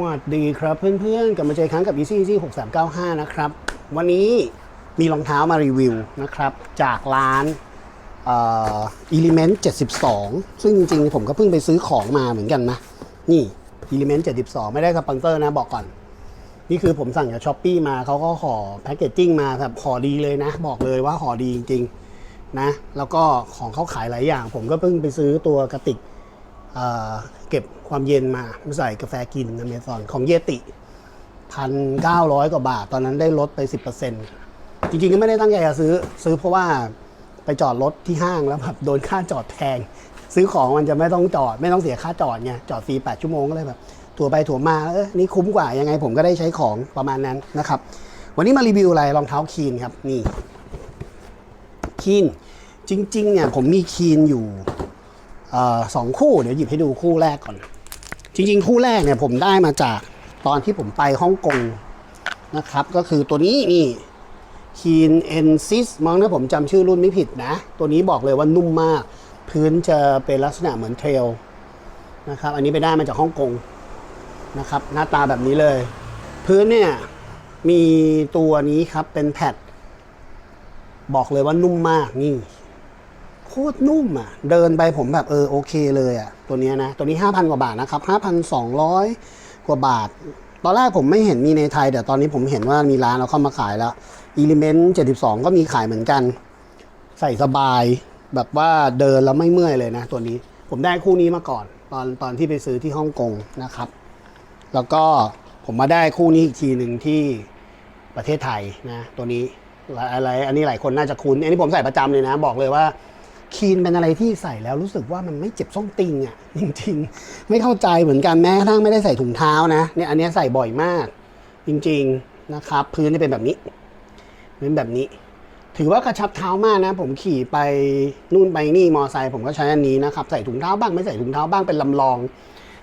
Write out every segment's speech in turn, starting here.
วัสดีครับเพื่อนๆกลับมาเจอครั้งกับ Easy Easy 6395 นะครับ วันนี้มีรองเท้ามารีวิวนะครับ จากร้านเอ่อ Element 72 ซึ่งจริงๆ ผมก็เพิ่งไปซื้อของมาเหมือนกันนะ นี่ Element 72 ไม่ได้สปอนเซอร์นะบอกก่อน นี่คือผมสั่งจากช้อปปีมาเขาก็ห่อแพคเกจจิ้งมาแบบห่อดีเลยนะ บอกเลยว่าห่อดีจริงๆนะแล้วก็ของเขาขายหลายอย่าง ผมก็เพิ่งไปซื้อตัวกระติก เเก็บความเย็นมาใส่กาแฟกินอเมซอนของเยติพันเก้าร้อยกว่าบาท ตอนนั้นได้ลดไป 10%จริงๆก็ไม่ได้ตั้งใจจะซื้อ ซื้อเพราะว่าไปจอดรถที่ห้างแล้วแบบโดนค่าจอดแพงซื้อของมันจะไม่ต้องจอด ไม่ต้องเสียค่าจอดไงจอดฟรี 8 ชั่วโมงก็เลยแบบถัวไปถัวมาเออนี่คุ้มกว่ายังไงผมก็ได้ใช้ของประมาณนั้นนะครับ วันนี้มารีวิวอะไรรองเท้าคีนครับ นี่คีนจริงๆเนี่ยผมมีคีนอยู่ สองคู่เดี๋ยวหยิบให้ดูคู่แรกก่อน จริงๆ คู่แรกเนี่ยผมได้มาจากตอนที่ผมไปฮ่องกงนะครับ ก็คือตัวนี้นี่คีนเอนซิสมองถ้าผมจำชื่อรุ่นไม่ผิดนะ ตัวนี้บอกเลยว่านุ่มมาก พื้นจะเป็นลักษณะเหมือนเทรลนะครับ อันนี้ไปได้มาจากฮ่องกงนะครับ หน้าตาแบบนี้เลย พื้นเนี่ยมีตัวนี้ครับเป็นแพดบอกเลยว่านุ่มมากนี่ ตรนุ่มอะ เดินไปผมแบบเออโอเคเลยอะ ตัวนี้นะ ตัวนี้ 5,000 กว่าบาทนะครับ 5,200 กว่าบาท ตอนแรกผมไม่เห็นมีในไทย แต่ตอนนี้ผมเห็นว่ามีร้านเราเข้ามาขายแล้ว Element 72 ก็มีขายเหมือนกัน ใส่สบายแบบว่าเดินแล้วไม่เมื่อยเลยนะ ตัวนี้ผมได้คู่นี้มาก่อน ตอนตอนที่ไปซื้อที่ฮ่องกงนะครับ แล้วก็ผมมาได้คู่นี้อีกทีหนึ่งที่ประเทศไทยนะ ตัวนี้อะไรอันนี้หลายคนน่าจะคุ้น อันนี้ผมใส่ประจำเลยนะ บอกเลยว่า คีนเป็นอะไรที่ใส่แล้วรู้สึกว่ามันไม่เจ็บส้นติงอะจริงๆ ไม่เข้าใจเหมือนกันแม้กระทั่งไม่ได้ใส่ถุงเท้านะเนี่ยอันนี้ใส่บ่อยมาก จริงๆนะครับ พื้นจะเป็นแบบนี้เป็นแบบนี้ ถือว่ากระชับเท้ามากนะ ผมขี่ไปนู่นไปนี่มอไซค์ผมก็ใช้อันนี้นะครับ ใส่ถุงเท้าบ้างไม่ใส่ถุงเท้าบ้างเป็นลำลอง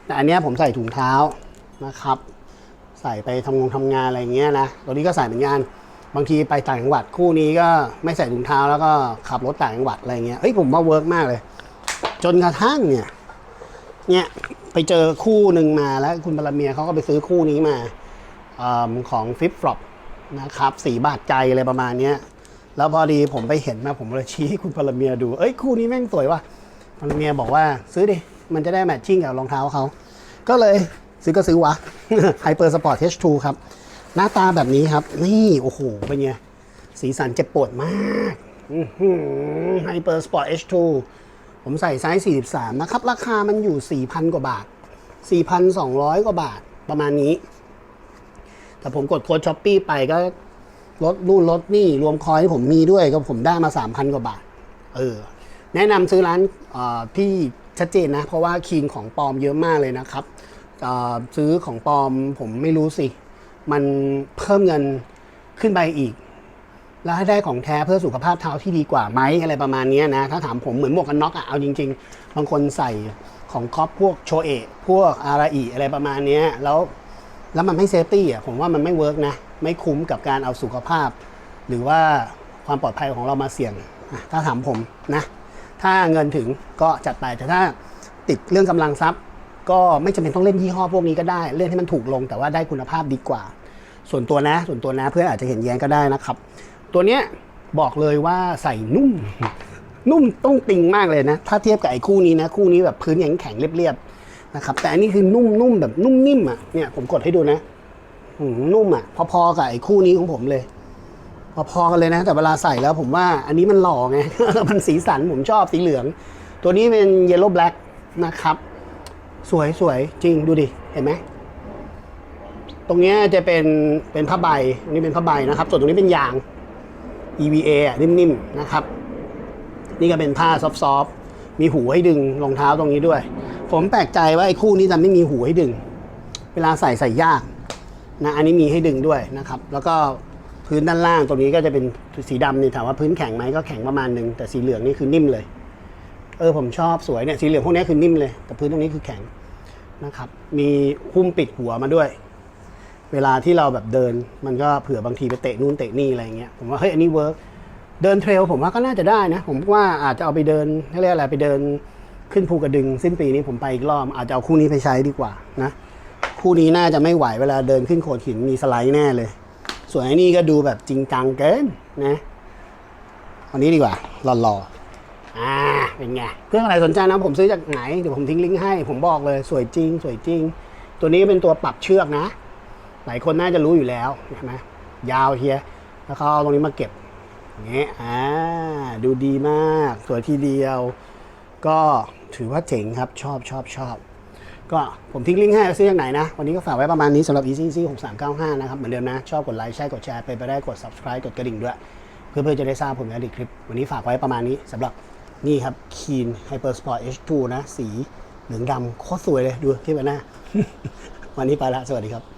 แต่อันนี้ผมใส่ถุงเท้านะครับ ใส่ไปทำงงทำงานอะไรเงี้ยนะตัวนี้ก็ใส่เหมือนกัน บางทีไปต่างจังหวัดคู่นี้ก็ไม่ใส่ถุงเท้าแล้วก็ขับรถต่างจังหวัดอะไรเงี้ยเอ้ยผมว่าเวิร์กมากเลย จนกระทั่งเนี่ย เนี่ยไปเจอคู่หนึ่งมาแล้วคุณบารเมียเขาก็ไปซื้อคู่นี้มาอของฟิปฟลอปนะครับสีบาทใจอะไรประมาณเนี้ยแล้วพอดีผมไปเห็นมาผมเลยชี้ให้คุณพลเมียดู เอ้ยคู่นี้แม่งสวยว่ะพลเมียบอกว่าซื้อดิ มันจะได้แมทชิ่งกับรองเท้าเขา ก็เลยซื้อก็ซื้อวะ Hyper Sport H2 ครับ หน้าตาแบบนี้ครับ นี่โอ้โหเป็นไงสีสันเจ็บปวดมากไฮเปอร์สปอร์ต H2 ผมใส่ไซส์ 43 นะครับ ราคามันอยู่ 4,000 กว่าบาท 4,200 กว่าบาทประมาณนี้ แต่ผมกดโค้ดช้อปปี้ไปก็ลดนู่นลดนี่ รวมคอยที่ผมมีด้วยก็ผมได้มา 3,000 กว่าบาท เออ แนะนำซื้อร้านออที่ชัดเจนนะ เพราะว่าคีนของปลอมเยอะมากเลยนะครับออซื้อของปลอมผมไม่รู้สิ มันเพิ่มเงินขึ้นไปอีก แล้วให้ได้ของแท้เพื่อสุขภาพเท้าที่ดีกว่าไหมอะไรประมาณนี้นะถ้าถามผมเหมือนหมวกกันน็อกอะเอาจริง ๆ บางคนใส่ของครอปพวกโชเอะพวกอาราอิอะไรประมาณนี้แล้วแล้วมันไม่เซฟตี้อะผมว่ามันไม่เวิร์กนะไม่คุ้มกับการเอาสุขภาพ หรือว่าความปลอดภัยของเรามาเสี่ยงถ้าถามผมนะ ถ้าเงินถึงก็จัดไปแต่ถ้าติดเรื่องกำลังทรัพย์ ก็ไม่จำเป็นต้องเล่นยี่ห้อพวกนี้ก็ได้ เล่นให้มันถูกลง แต่ว่าได้คุณภาพดีกว่า ส่วนตัวนะ ส่วนตัวนะเพื่อนอาจจะเห็นแย้งก็ได้นะครับ ตัวเนี้ยบอกเลยว่าใส่นุ่ม นุ่มต้องติงมากเลยนะ ถ้าเทียบกับไอ้คู่นี้นะ คู่นี้แบบพื้นแข็งแข็งเรียบๆนะครับ แต่อันนี้คือนุ่มนุ่มแบบนุ่มนิ่มอะ เนี่ยผมกดให้ดูนะอืมนุ่มอะ พอๆกับไอ้คู่นี้ของผมเลย พอๆกันเลยนะ แต่เวลาใส่แล้วผมว่าอันนี้มันหล่อไง มันสีสันผมชอบสีเหลือง ตัวนี้เป็นเยลโล่แบล็กนะครับ สวยสวยจริงดูดิ เห็นไหม ตรงนี้จะเป็นเป็นผ้าใบอันนี้เป็นผ้าใบนะครับ ส่วนตรงนี้เป็นยาง EVA นิ่มๆนะครับ นี่ก็เป็นผ้าซอฟๆมีหูให้ดึงรองเท้าตรงนี้ด้วย ผมแปลกใจว่าไอ้คู่นี้จะไม่มีหูให้ดึง เวลาใส่ใส่ยากนะอันนี้มีให้ดึงด้วยนะครับ แล้วก็พื้นด้านล่างตรงนี้ก็จะเป็นสีดำนี่ถามว่าพื้นแข็งไหมก็แข็งประมาณหนึ่งแต่สีเหลืองนี่คือนิ่มเลย เออผมชอบสวยเนี่ยสีเหลืองพวกนี้คือนิ่มเลย แต่พื้นตรงนี้คือแข็ง นะครับ มีหุ้มปิดหัวมาด้วย เวลาที่เราแบบเดิน มันก็เผื่อบางทีไปเตะนู่นเตะนี่อะไรเงี้ย ผมว่าเฮ้ยอันนี้เวิร์กเดินเทรลผมว่าก็น่าจะได้นะ ผมว่าอาจจะเอาไปเดินเขาเรียกอะไรไปเดินขึ้นภูกระดึง สิ้นปีนี้ผมไปอีกรอบอาจจะเอาคู่นี้ไปใช้ดีกว่านะ คู่นี้น่าจะไม่ไหวเวลาเดินขึ้นโขดหินมีสไลด์แน่เลย ส่วนไอ้นี่ก็ดูแบบจริงจังเกินนะวันนี้ดีกว่าหล่อๆอ่า เป็นไงเครื่องอะไรสนใจนะผมซื้อจากไหนเดี๋ยวผมทิ้งลิงก์ให้ผมบอกเลยสวยจริง สวยจริง ตัวนี้เป็นตัวปรับเชือกนะ หลายคนน่าจะรู้อยู่แล้วเห็นไหมยาวเฮียแล้วเขาเอาตรงนี้มาเก็บอย่างเงี้ยอ่าดูดีมาก สวยทีเดียว ก็ถือว่าเจ๋งครับชอบชอบชอบก็ผมทิ้งลิงก์ให้ซื้อจากไหนนะ วันนี้ก็ฝากไว้ประมาณนี้สำหรับ Easy Easy 6395 นะครับ เหมือนเดิมนะ ชอบกดไลค์ใช่กดแชร์ไปไปได้กด subscribe กดกระดิ่งด้วย เพื่อเพื่อจะได้ทราบผลงานอีคลิป วันนี้ฝากไว้ประมาณนี้สำหรับ นี่ครับ Keen Hyper Sport H2 นะ สีเหลืองดำโคตรสวยเลย ดูที่ใบหน้า วันนี้ไปละ สวัสดีครับ